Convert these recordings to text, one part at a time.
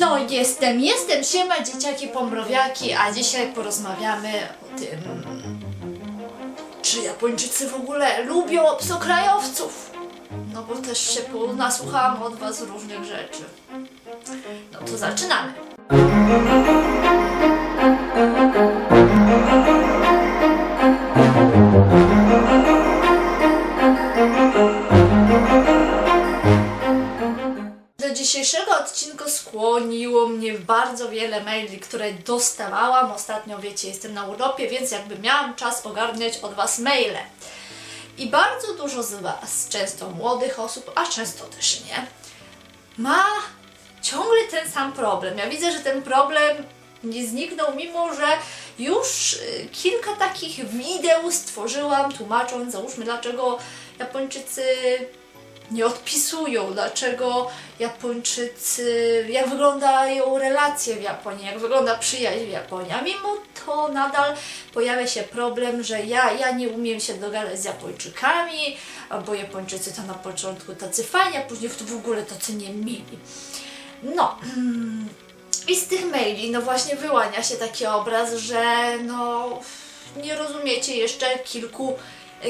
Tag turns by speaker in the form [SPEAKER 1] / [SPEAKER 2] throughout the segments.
[SPEAKER 1] No jestem, jestem, siema dzieciaki pomrowiaki, a dzisiaj porozmawiamy o tym, czy Japończycy w ogóle lubią obcokrajowców. No bo też się nasłuchałam od was różnych rzeczy. No to zaczynamy. Odcinku skłoniło mnie bardzo wiele maili, które dostawałam. Ostatnio, wiecie, jestem na urlopie, więc jakby miałam czas ogarniać od Was maile. I bardzo dużo z Was, często młodych osób, a często też nie, ma ciągle ten sam problem. Ja widzę, że ten problem nie zniknął, mimo że już y, kilka takich wideł stworzyłam, tłumacząc, załóżmy, dlaczego Japończycy nie odpisują, dlaczego Japończycy, jak wyglądają relacje w Japonii, jak wygląda przyjaźń w Japonii, a mimo to nadal pojawia się problem, że ja, ja nie umiem się dogadać z Japończykami, bo Japończycy to na początku tacy fajni, a później w ogóle tacy niemili. No, i z tych maili, no właśnie wyłania się taki obraz, że no nie rozumiecie jeszcze kilku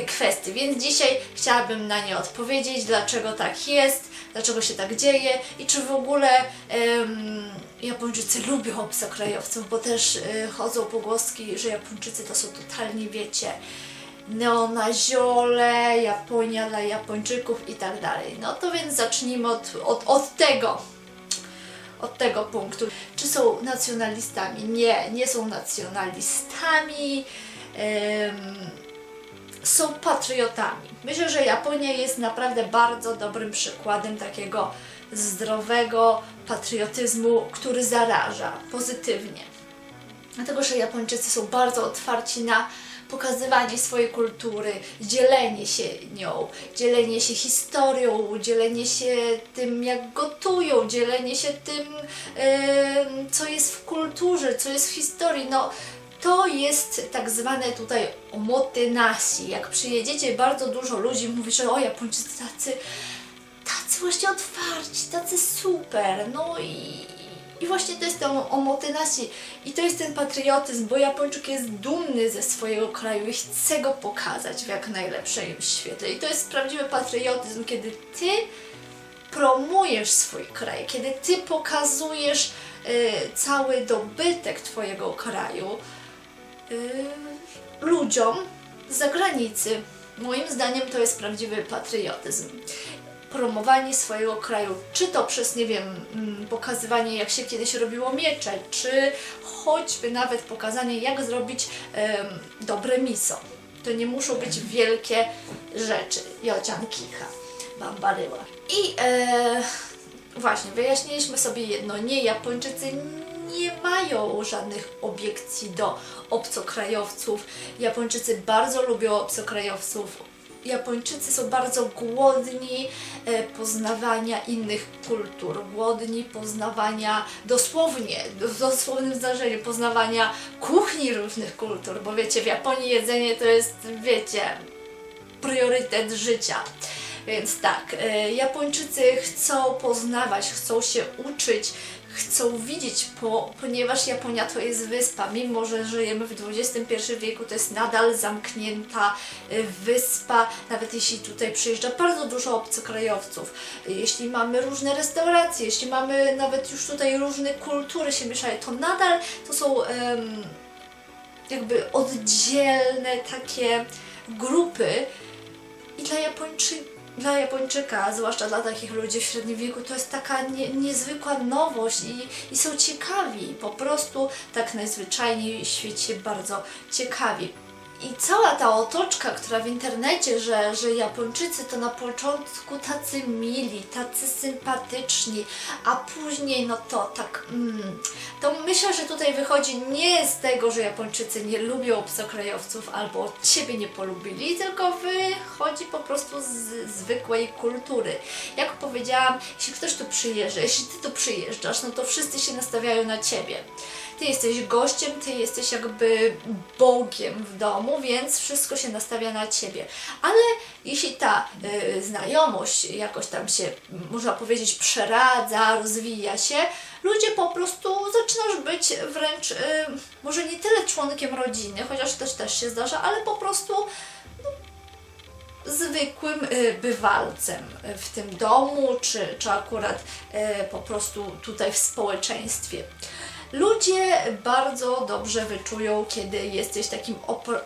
[SPEAKER 1] kwestii, więc dzisiaj chciałabym na nie odpowiedzieć, dlaczego tak jest, dlaczego się tak dzieje i czy w ogóle em, Japończycy lubią obcokrajowców, bo też y, chodzą pogłoski, że Japończycy to są totalnie, wiecie, neonaziole, Japonia dla Japończyków i tak dalej. No to więc zacznijmy od, od, od tego od tego punktu. Czy są nacjonalistami? Nie, nie są nacjonalistami. Są patriotami. Myślę, że Japonia jest naprawdę bardzo dobrym przykładem takiego zdrowego patriotyzmu, który zaraża pozytywnie. Dlatego, że Japończycy są bardzo otwarci na pokazywanie swojej kultury, dzielenie się nią, dzielenie się historią, dzielenie się tym, jak gotują, dzielenie się tym, em, co jest w kulturze, co jest w historii. No, to jest tak zwane tutaj omotenashi. Jak przyjedziecie, bardzo dużo ludzi mówi, że o Japończycy tacy, tacy właśnie otwarci, tacy super. No i, i właśnie to jest to omotenashi i to jest ten patriotyzm, bo Japończyk jest dumny ze swojego kraju i chce go pokazać w jak najlepszym świetle. I to jest prawdziwy patriotyzm, kiedy ty promujesz swój kraj, kiedy ty pokazujesz y, cały dobytek twojego kraju ludziom z zagranicy. Moim zdaniem to jest prawdziwy patriotyzm. Promowanie swojego kraju, czy to przez, nie wiem, mm, pokazywanie jak się kiedyś robiło miecze, czy choćby nawet pokazanie jak zrobić dobre miso. To nie muszą być wielkie rzeczy. Jocian kicha, bambaryła. I e, właśnie, wyjaśniliśmy sobie jedno, nie, Japończycy nie mają żadnych obiekcji do obcokrajowców. Japończycy bardzo lubią obcokrajowców. Japończycy są bardzo głodni e, poznawania innych kultur, głodni poznawania dosłownie, w dosłownym znaczeniu, poznawania kuchni różnych kultur, bo wiecie, w Japonii jedzenie to jest, wiecie, priorytet życia. Więc tak, e, Japończycy chcą poznawać, chcą się uczyć, chcą widzieć, po, ponieważ Japonia to jest wyspa, mimo że żyjemy w XXI wieku, to jest nadal zamknięta e, wyspa, nawet jeśli tutaj przyjeżdża bardzo dużo obcokrajowców, jeśli mamy różne restauracje, jeśli mamy nawet już tutaj różne kultury się mieszają, to nadal to są em, jakby oddzielne takie grupy, i dla, Japończy, dla Japończyka, zwłaszcza dla takich ludzi w średnim wieku, to jest taka nie, niezwykła nowość i, i są ciekawi. Po prostu tak najzwyczajniej w świecie bardzo ciekawi. I cała ta otoczka, która w internecie, że, że Japończycy to na początku tacy mili, tacy sympatyczni, a później no to tak, mm, to myślę, że tutaj wychodzi nie z tego, że Japończycy nie lubią obcokrajowców albo Ciebie nie polubili, tylko wychodzi po prostu z zwykłej kultury. Jak powiedziałam, jeśli ktoś tu przyjeżdża, jeśli Ty tu przyjeżdżasz, no to wszyscy się nastawiają na Ciebie. Ty jesteś gościem, ty jesteś jakby Bogiem w domu domu, więc wszystko się nastawia na ciebie. Ale jeśli ta y, znajomość jakoś tam się, można powiedzieć, przeradza, rozwija się, ludzie po prostu zaczynasz być wręcz, y, może nie tyle członkiem rodziny, chociaż też też się zdarza, ale po prostu zwykłym y, bywalcem w tym domu, czy, czy akurat y, po prostu tutaj w społeczeństwie. Ludzie bardzo dobrze wyczują, kiedy jesteś takim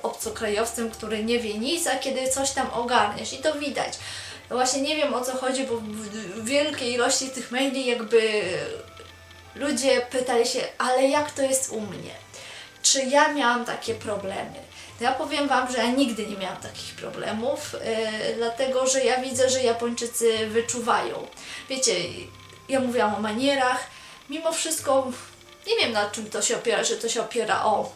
[SPEAKER 1] obcokrajowcem, który nie wie nic, a kiedy coś tam ogarniesz i to widać. Właśnie nie wiem o co chodzi, bo w wielkiej ilości tych maili jakby ludzie pytali się, ale jak to jest u mnie? Czy ja miałam takie problemy? To ja powiem Wam, że ja nigdy nie miałam takich problemów, yy, dlatego że ja widzę, że Japończycy wyczuwają. Wiecie, ja mówiłam o manierach, mimo wszystko nie wiem na czym to się opiera, że to się opiera o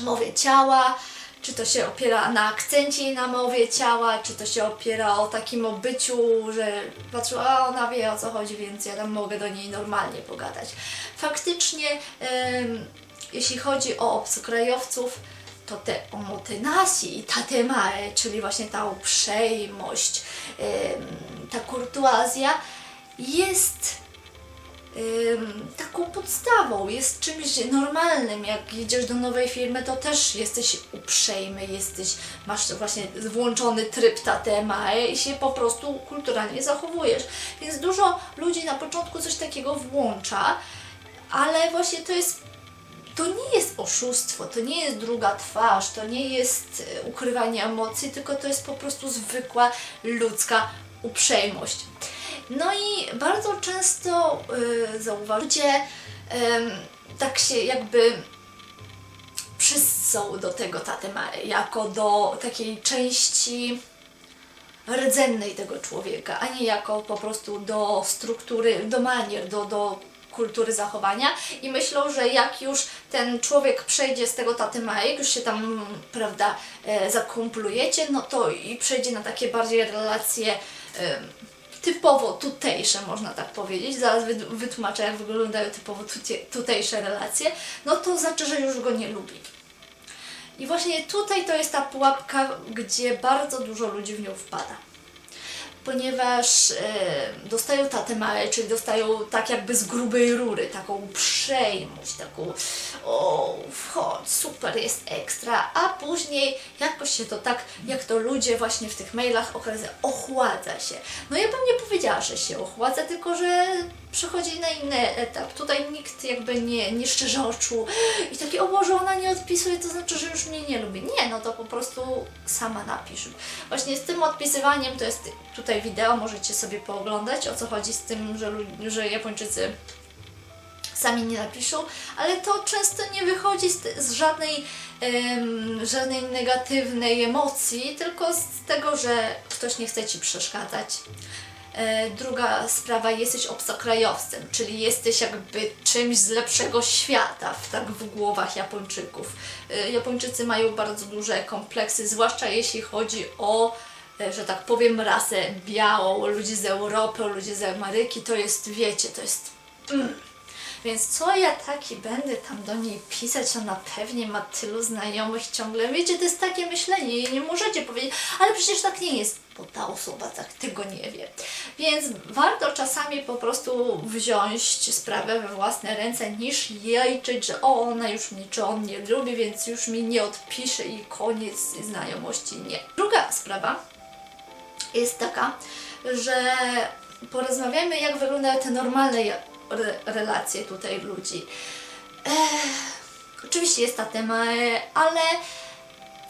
[SPEAKER 1] mowie ciała, czy to się opiera na akcencie i na mowie ciała, czy to się opiera o takim obyciu, że patrzę, a ona wie o co chodzi, więc ja tam mogę do niej normalnie pogadać. Faktycznie, em, jeśli chodzi o obcokrajowców, to te omotenasi i tatemae, czyli właśnie ta uprzejmość, em, ta kurtuazja jest ym, taką podstawą, jest czymś normalnym. Jak jedziesz do nowej firmy, to też jesteś uprzejmy, jesteś, masz właśnie włączony tryb tatemae i się po prostu kulturalnie zachowujesz. Więc dużo ludzi na początku coś takiego włącza, ale właśnie to jest to nie jest oszustwo, to nie jest druga twarz, to nie jest e, ukrywanie emocji, tylko to jest po prostu zwykła ludzka uprzejmość. No i bardzo często y, zauważycie, ym, tak się jakby przyssą do tego tatemae, jako do takiej części rdzennej tego człowieka, a nie jako po prostu do struktury, do manier, do, do kultury zachowania. I myślą, że jak już ten człowiek przejdzie z tego tatemae, jak już się tam, prawda, e, zakumplujecie, no to i przejdzie na takie bardziej relacje e, typowo tutejsze, można tak powiedzieć, zaraz wytłumaczę, jak wyglądają typowo tutejsze relacje, no to znaczy, że już go nie lubi. I właśnie tutaj to jest ta pułapka, gdzie bardzo dużo ludzi w nią wpada. Ponieważ e, dostają tatemae, czyli dostają tak jakby z grubej rury, taką uprzejmość, taką o, wchodź, super, jest ekstra, a później jakoś się to tak, jak to ludzie właśnie w tych mailach okazuje, ochładza się. No ja bym nie powiedziała, że się ochładza, tylko że przechodzi na inny etap. Tutaj nikt jakby nie, nie szczerze oczu i takie, o Boże, ona nie odpisuje, to znaczy, że już mnie nie lubi. Nie, no to po prostu sama napisz. Właśnie z tym odpisywaniem, to jest tutaj wideo, możecie sobie pooglądać, o co chodzi z tym, że, że Japończycy sami nie napiszą, ale to często nie wychodzi z, z żadnej, em, żadnej negatywnej emocji, tylko z tego, że ktoś nie chce Ci przeszkadzać. E, Druga sprawa, jesteś obcokrajowcem, czyli jesteś jakby czymś z lepszego świata, w, tak w głowach Japończyków. E, Japończycy mają bardzo duże kompleksy, zwłaszcza jeśli chodzi o, że tak powiem, rasę białą, ludzi z Europy, ludzi z Ameryki, to jest, wiecie, to jest mm, więc co ja taki będę tam do niej pisać? Ona pewnie ma tylu znajomych ciągle. Wiecie, to jest takie myślenie i nie możecie powiedzieć, ale przecież tak nie jest, bo ta osoba tak tego nie wie. Więc warto czasami po prostu wziąć sprawę we własne ręce, niż jajczyć, że o, ona już mnie, czy on nie lubi, więc już mi nie odpisze i koniec znajomości. Nie. Druga sprawa jest taka, że porozmawiamy, jak wyglądają te normalne relacje tutaj ludzi. Ech, oczywiście jest ta tema, e, ale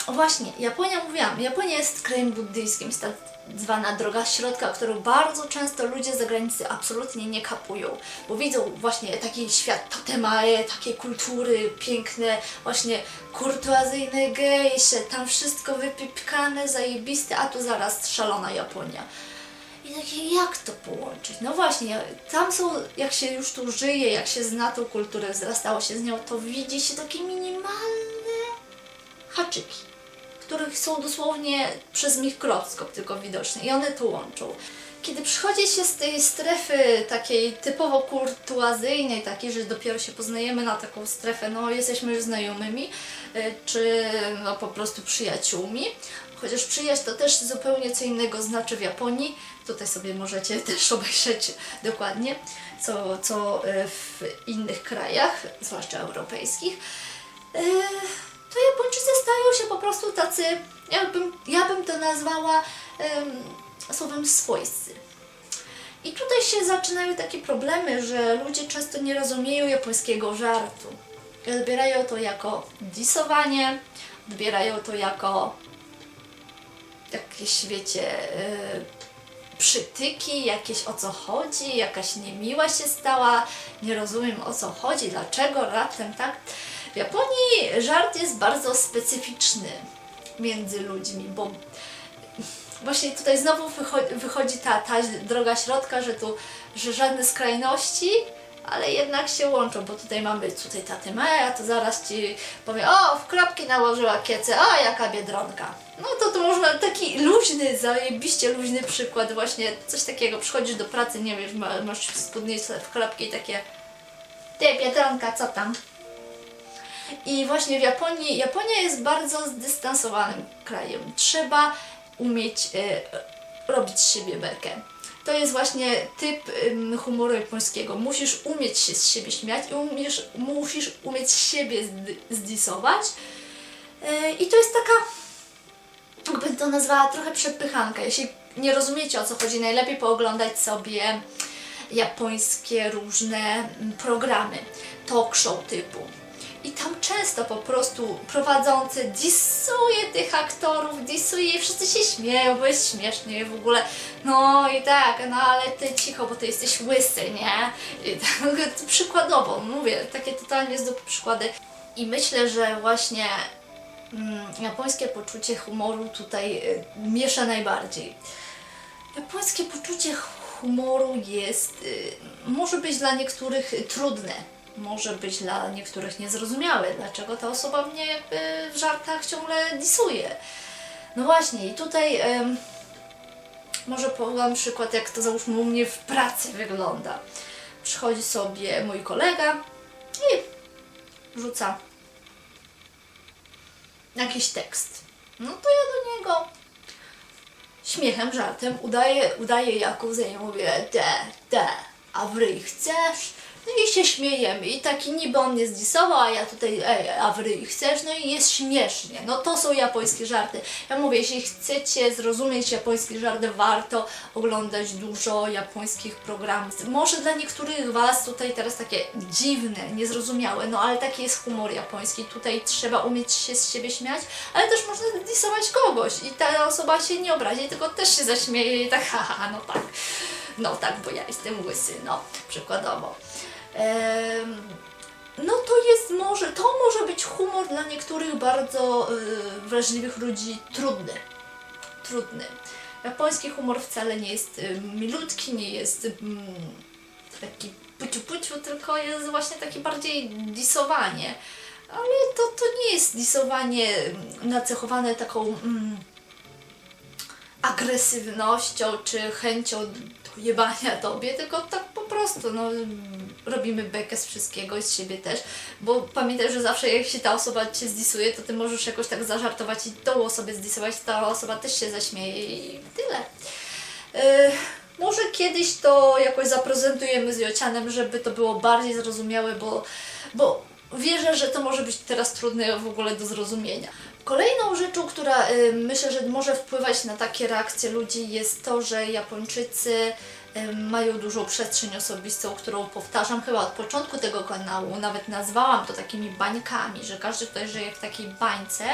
[SPEAKER 1] właśnie, Japonia, mówiłam, Japonia jest krajem buddyjskim, jest tak zwana droga środka, którą bardzo często ludzie z zagranicy absolutnie nie kapują, bo widzą właśnie taki świat totemae, takiej kultury piękne, właśnie kurtuazyjne gejsze, tam wszystko wypipkane, zajebiste, a tu zaraz szalona Japonia. I takie, jak to połączyć? No właśnie, tam są, jak się już tu żyje, jak się zna tą kulturę, wzrastało się z nią, to widzi się takie minimalne haczyki, których są dosłownie przez mikroskop tylko widoczne i one to łączą. Kiedy przychodzi się z tej strefy takiej typowo kurtuazyjnej, takiej, że dopiero się poznajemy na taką strefę, no jesteśmy już znajomymi, y, czy no po prostu przyjaciółmi, chociaż przyjaźń to też zupełnie co innego znaczy w Japonii, tutaj sobie możecie też obejrzeć dokładnie, co, co y, w innych krajach, zwłaszcza europejskich, y, to Japończycy stają się po prostu tacy, jakbym, ja bym to nazwała em, słowem swojscy. I tutaj się zaczynają takie problemy, że ludzie często nie rozumieją japońskiego żartu. Odbierają to jako disowanie, odbierają to jako jakieś, wiecie, yy, przytyki, jakieś o co chodzi, jakaś niemiła się stała, nie rozumiem o co chodzi, dlaczego raptem tak. Japonii żart jest bardzo specyficzny między ludźmi, bo właśnie tutaj znowu wychodzi, ta, ta droga środka, że tu, że żadne skrajności, ale jednak się łączą, bo tutaj mamy tutaj tatę Maja, to zaraz Ci powie, o, w kropki nałożyła kiecę, a jaka biedronka. No to to można taki luźny, zajebiście luźny przykład właśnie, coś takiego, przychodzisz do pracy, nie wiesz, ma- masz spódnicę w kropki i takie, ty biedronka, co tam? I właśnie w Japonii, Japonia jest bardzo zdystansowanym krajem. Trzeba umieć e, robić z siebie bekę. To jest właśnie typ em, humoru japońskiego. Musisz umieć się z siebie śmiać i umiesz, musisz umieć siebie zdisować. E, I to jest taka, jakbym to nazwała, trochę przepychanka. Jeśli nie rozumiecie o co chodzi, najlepiej pooglądać sobie japońskie różne mm, programy, talk show typu. I tam często po prostu prowadzący disuje tych aktorów, disuje i wszyscy się śmieją, bo jest śmiesznie w ogóle. No i tak, no ale ty cicho, bo ty jesteś łysy, nie? I tak, przykładowo, mówię, takie totalnie z przykłady. I myślę, że właśnie mm, japońskie poczucie humoru tutaj y, miesza najbardziej. Japońskie poczucie humoru jest, y, może być dla niektórych trudne, może być dla niektórych niezrozumiałe, dlaczego ta osoba mnie jakby w żartach ciągle disuje. No właśnie, i tutaj em, może podam przykład, jak to załóżmy u mnie w pracy wygląda. Przychodzi sobie mój kolega i rzuca jakiś tekst. No to ja do niego śmiechem, żartem udaję, udaję i mówię te, te, a w chcesz? No i się śmiejemy i taki niby on mnie zdisował, a ja tutaj, ej, a chcesz? No i jest śmiesznie. No to są japońskie żarty. Ja mówię, jeśli chcecie zrozumieć japońskie żarty, warto oglądać dużo japońskich programów. Może dla niektórych Was tutaj teraz takie dziwne, niezrozumiałe, no ale taki jest humor japoński. Tutaj trzeba umieć się z siebie śmiać, ale też można disować kogoś i ta osoba się nie obrazi, tylko też się zaśmieje i tak, haha, no tak. No tak, bo ja jestem łysy, no, przykładowo. No to jest może, to może być humor dla niektórych bardzo y, wrażliwych ludzi trudny. Trudny. Japoński humor wcale nie jest y, milutki, nie jest mm, taki puciu puciu, tylko jest właśnie takie bardziej disowanie. Ale to, to nie jest disowanie mm, nacechowane taką mm, agresywnością czy chęcią do jebania tobie, tylko tak prostu, no robimy bekę z wszystkiego i z siebie też, bo pamiętaj, że zawsze jak się ta osoba cię zdisuje, to ty możesz jakoś tak zażartować i tą osobę zdisować, ta osoba też się zaśmieje i tyle. Yy, może kiedyś to jakoś zaprezentujemy z Jocianem, żeby to było bardziej zrozumiałe, bo, bo wierzę, że to może być teraz trudne w ogóle do zrozumienia. Kolejną rzeczą, która y, myślę, że może wpływać na takie reakcje ludzi jest to, że Japończycy mają dużą przestrzeń osobistą, którą powtarzam chyba od początku tego kanału, nawet nazwałam to takimi bańkami, że każdy tutaj żyje w takiej bańce.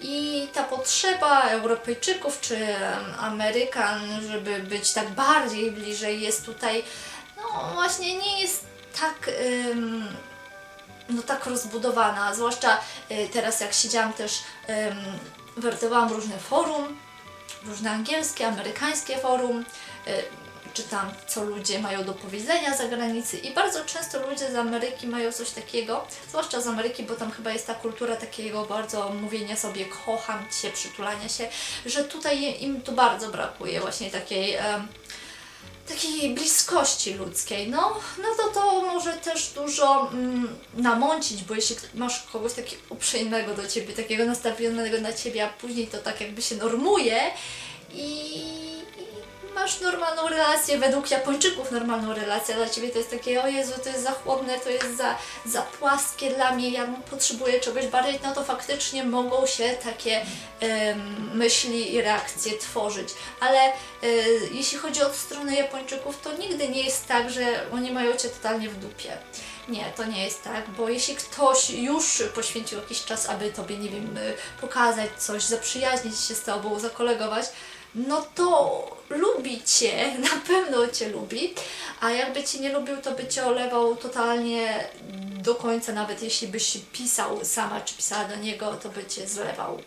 [SPEAKER 1] I ta potrzeba Europejczyków czy Amerykan, żeby być tak bardziej bliżej jest tutaj, no właśnie nie jest tak... no tak rozbudowana, zwłaszcza y, teraz jak siedziałam też, ym, wertowałam różne forum, różne angielskie, amerykańskie forum, y, czytam, co ludzie mają do powiedzenia za granicy i bardzo często ludzie z Ameryki mają coś takiego, zwłaszcza z Ameryki, bo tam chyba jest ta kultura takiego bardzo mówienia sobie kocham Cię, przytulania się, że tutaj im tu bardzo brakuje właśnie takiej... em, takiej bliskości ludzkiej. No, no to to może też dużo mm, namącić, bo jeśli masz kogoś takiego uprzejmego do ciebie, takiego nastawionego na ciebie, a później to tak jakby się normuje i masz normalną relację, według Japończyków normalną relację, dla ciebie to jest takie, o Jezu, to jest za chłodne, to jest za, za płaskie dla mnie, ja potrzebuję czegoś bardziej, no to faktycznie mogą się takie em, myśli i reakcje tworzyć. Ale e, jeśli chodzi o stronę Japończyków, to nigdy nie jest tak, że oni mają cię totalnie w dupie. Nie, to nie jest tak, bo jeśli ktoś już poświęcił jakiś czas, aby tobie, nie wiem, pokazać coś, zaprzyjaźnić się z tobą, zakolegować, no to lubi cię, na pewno cię lubi, a jakby cię nie lubił, to by cię olewał totalnie do końca, nawet jeśli byś pisał sama, czy pisała do niego, to by cię zlewał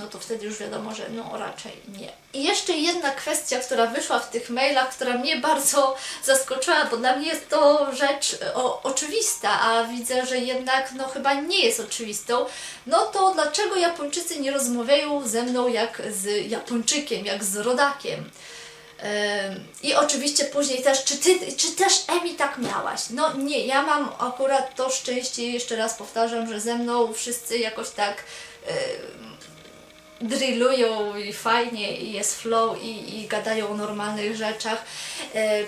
[SPEAKER 1] no to wtedy już wiadomo, że no raczej nie. I jeszcze jedna kwestia, która wyszła w tych mailach, która mnie bardzo zaskoczyła, bo dla mnie jest to rzecz o, oczywista, a widzę, że jednak no chyba nie jest oczywistą. No to dlaczego Japończycy nie rozmawiają ze mną jak z Japończykiem, jak z rodakiem? I oczywiście później też, czy ty, czy też Emi tak miałaś? No nie, ja mam akurat to szczęście, jeszcze raz powtarzam, że ze mną wszyscy jakoś tak drillują i fajnie i jest flow i, i gadają o normalnych rzeczach. E,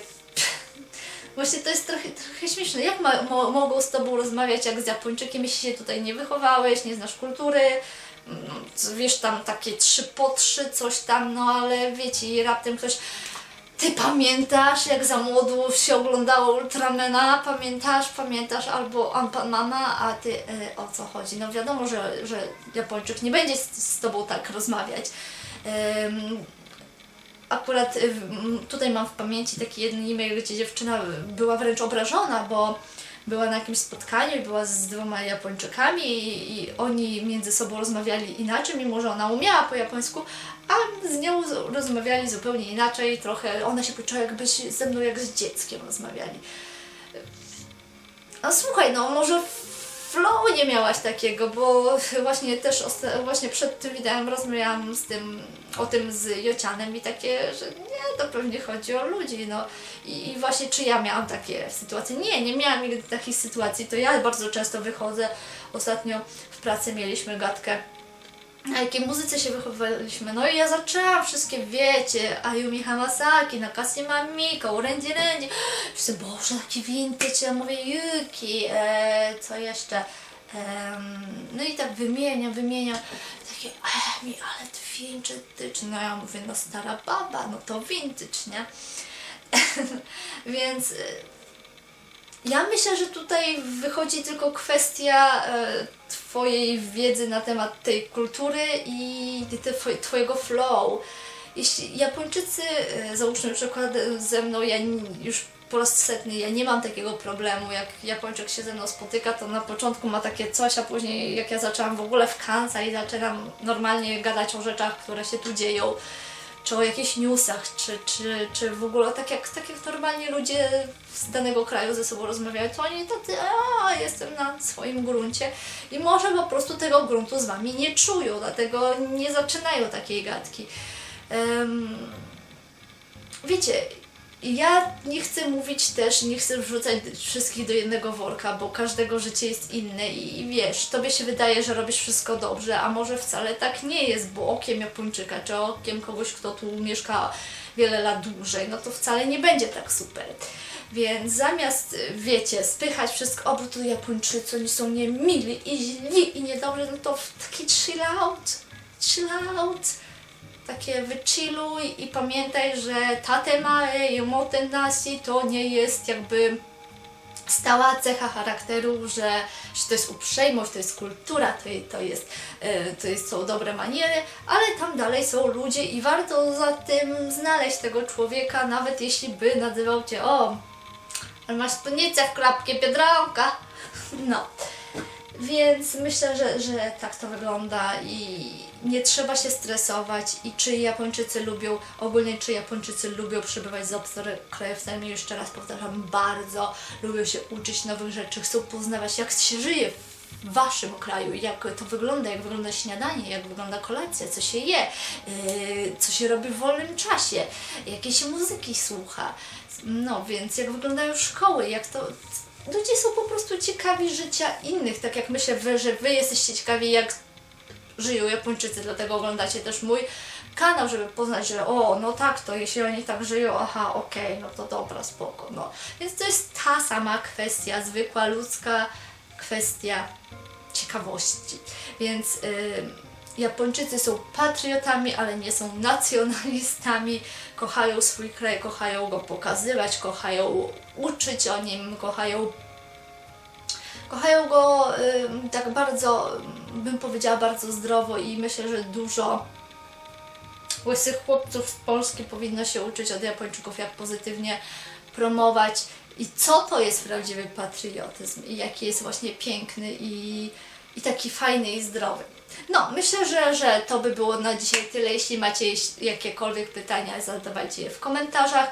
[SPEAKER 1] Właśnie to jest trochę, trochę śmieszne. Jak ma, mo, mogą z Tobą rozmawiać jak z Japończykiem, jeśli się tutaj nie wychowałeś, nie znasz kultury, mm, wiesz tam takie trzy po trzy, coś tam, no ale wiecie, i raptem ktoś ty pamiętasz, jak za młodu się oglądało Ultramena? Pamiętasz, pamiętasz, albo Mama, a ty e, o co chodzi? No wiadomo, że, że Japończyk nie będzie z, z tobą tak rozmawiać. Akurat y, tutaj mam w pamięci taki jeden e-mail, gdzie dziewczyna była wręcz obrażona, bo była na jakimś spotkaniu i była z dwoma Japończykami i, i oni między sobą rozmawiali inaczej, mimo że ona umiała po japońsku, a z nią rozmawiali zupełnie inaczej, trochę ona się poczuła jakbyś ze mną jak z dzieckiem rozmawiali. No słuchaj, no może flow nie miałaś takiego, bo właśnie też właśnie przed tym wideem rozmawiałam z tym, o tym z Jocianem i takie, że nie, to pewnie chodzi o ludzi, no. I, I właśnie czy ja miałam takie sytuacje? Nie, nie miałam nigdy takich sytuacji, to ja bardzo często wychodzę. Ostatnio w pracy mieliśmy gadkę na jakiej muzyce się wychowaliśmy. No i ja zaczęłam wszystkie, wiecie, Ayumi Hamasaki, Nakashima Miko, Orange Range. Wszyscy, Boże, taki vintage, ja mówię Yuki, e, co jeszcze? No i tak wymieniam, wymieniam. Takie, e, mi, ale to vintage. No ja mówię, no stara baba, no to vintage, nie? Więc... ja myślę, że tutaj wychodzi tylko kwestia e, Twojej wiedzy na temat tej kultury i Twojego flow. Jeśli Japończycy, e, załóżmy przykład ze mną, ja już po raz setny, ja nie mam takiego problemu, jak Japończyk się ze mną spotyka, to na początku ma takie coś, a później jak ja zaczęłam w ogóle w Kansa i zaczynam normalnie gadać o rzeczach, które się tu dzieją, czy o jakichś newsach, czy, czy, czy w ogóle tak jak, tak jak normalnie ludzie z danego kraju ze sobą rozmawiają, to oni tacy, a jestem na swoim gruncie i może po prostu tego gruntu z Wami nie czują, dlatego nie zaczynają takiej gadki. Em, wiecie, ja nie chcę mówić też, nie chcę wrzucać wszystkich do jednego worka, bo każdego życie jest inne i, i wiesz, tobie się wydaje, że robisz wszystko dobrze, a może wcale tak nie jest, bo okiem Japończyka, czy okiem kogoś, kto tu mieszka wiele lat dłużej, no to wcale nie będzie tak super. Więc zamiast, wiecie, spychać wszystko, o, bo to Japończycy, oni są niemili i źli i niedobrzy, no to w taki chill out, chill out takie wychilluj i pamiętaj, że tatemae i motenasi to nie jest jakby stała cecha charakteru, że, że to jest uprzejmość, to jest kultura, to, to, jest, e, to jest, są dobre maniery, ale tam dalej są ludzie i warto za tym znaleźć tego człowieka, nawet jeśli by nazywał Cię, o, ale masz spódnicę w klapkę Biedronka. No. Więc myślę, że, że tak to wygląda i nie trzeba się stresować. I czy Japończycy lubią, ogólnie czy Japończycy lubią przebywać z obcokrajowcami, jeszcze raz powtarzam, bardzo lubią się uczyć nowych rzeczy, chcą poznawać jak się żyje w Waszym kraju, jak to wygląda, jak wygląda śniadanie, jak wygląda kolacja, co się je, yy, co się robi w wolnym czasie, jakie się muzyki słucha. No więc jak wyglądają szkoły, jak to ludzie są po prostu ciekawi życia innych, tak jak myślę, wy, że wy jesteście ciekawi, jak żyją Japończycy, dlatego oglądacie też mój kanał, żeby poznać, że o, no tak, to jeśli oni tak żyją, aha, okej, no to dobra, spoko, no. Więc to jest ta sama kwestia, zwykła ludzka kwestia ciekawości. Więc y, Japończycy są patriotami, ale nie są nacjonalistami. Kochają swój kraj, kochają go pokazywać, kochają uczyć o nim, kochają kochają go y, tak bardzo, bym powiedziała, bardzo zdrowo i myślę, że dużo łysych chłopców z Polski powinno się uczyć od Japończyków, jak pozytywnie promować i co to jest prawdziwy patriotyzm i jaki jest właśnie piękny i, i taki fajny i zdrowy. No, myślę, że, że to by było na dzisiaj tyle. Jeśli macie jakiekolwiek pytania, zadawajcie je w komentarzach.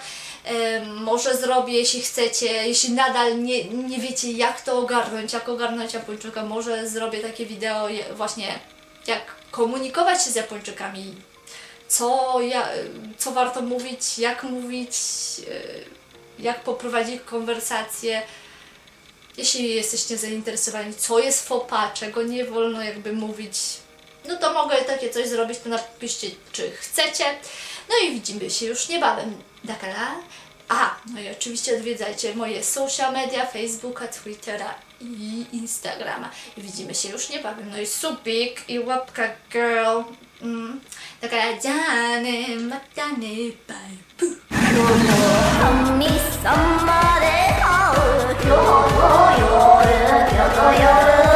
[SPEAKER 1] Może zrobię, jeśli chcecie, jeśli nadal nie, nie wiecie jak to ogarnąć, jak ogarnąć Japończyka, może zrobię takie wideo właśnie jak komunikować się z Japończykami, co, ja, co warto mówić, jak mówić, e, jak poprowadzić konwersację. Jeśli jesteście zainteresowani, co jest fopa, czego nie wolno jakby mówić, no to mogę takie coś zrobić, to napiszcie, czy chcecie. No i widzimy się już niebawem. Dakara. A, no i oczywiście odwiedzajcie moje social media, Facebooka, Twittera i Instagrama. I widzimy się już niebawem. No i subik i łapka girl. Mm. Dakara, dziany, matany, bye, boo.
[SPEAKER 2] 夜夜夜夜